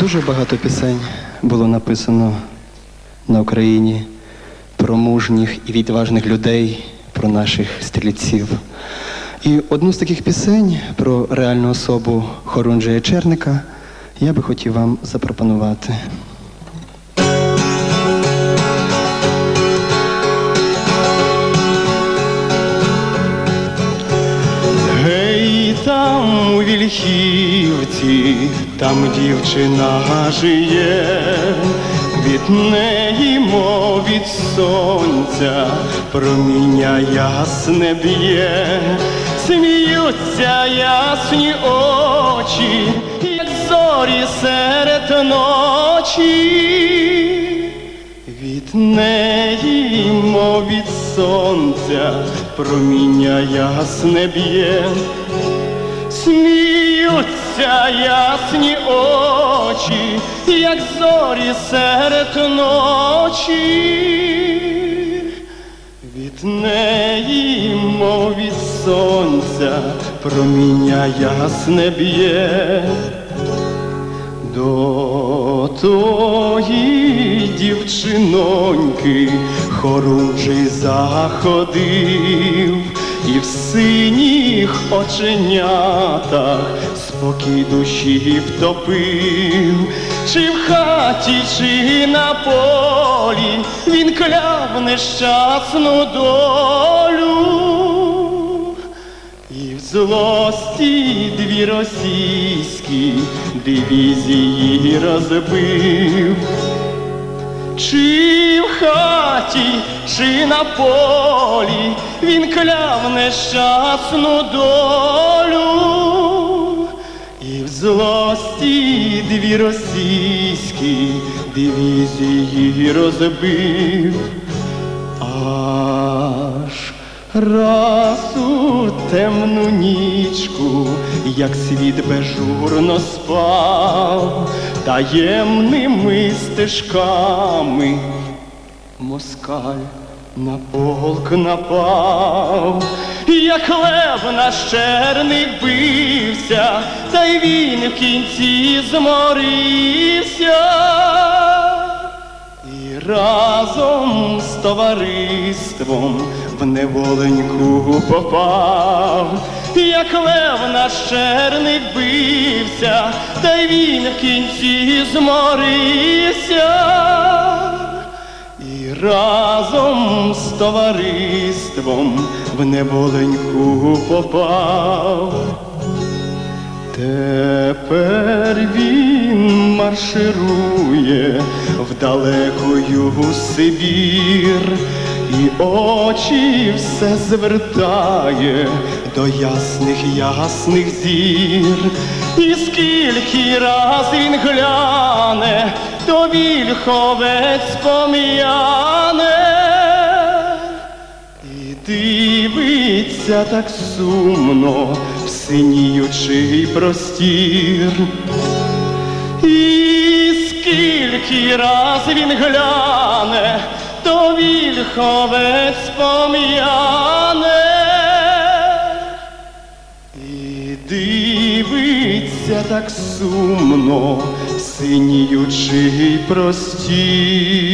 Дуже багато пісень було написано на Україні про мужніх і відважних людей, про наших стрільців. І одну з таких пісень про реальну особу Хорунжія Черника я би хотів вам запропонувати. Гей, там у Вільхівці, там дівчина жиє, від неї, мов від сонця, проміння ясне б'є, сміються ясні очі, як зорі серед ночі. Від неї, мов від сонця, проміння ясне б'є, сміються ясні очі, як зорі серед ночі. Від неї, мов від сонця, проміння ясне б'є. До тої дівчиноньки хорунжий заходив, і в синіх оченятах спокій душі втопив, чи в хаті, чи на полі він кляв нещасну долю. І в злості дві російські дивізії розбив, чи в хаті, чи на полі він кляв нещасну долю, і в злості дві російські дивізії розбив. Аж раз у темну нічку, як світ безжурно спав, таємними стежками москаль на полк напав, як лев наш черник бився, та й він в кінці зморився. Разом з товариством в неволеньку попав, як лев наш черник бився, та й він в кінці зморився. І разом з товариством в неволеньку попав. Тепер він марширує в далекою Сибір, і очі все звертає до ясних ясних зір, і скільки раз він гляне, то вільховець пом'яне. І дивиться так сумно синіючий простір. І скільки раз він гляне, то вільховець пом'яне. І дивиться так сумно синіючий простір.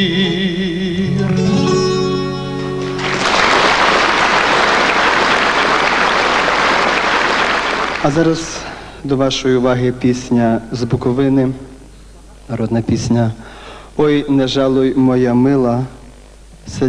А зараз до вашої уваги пісня з Буковини, народна пісня Ой, не жалуй моя мила. Це для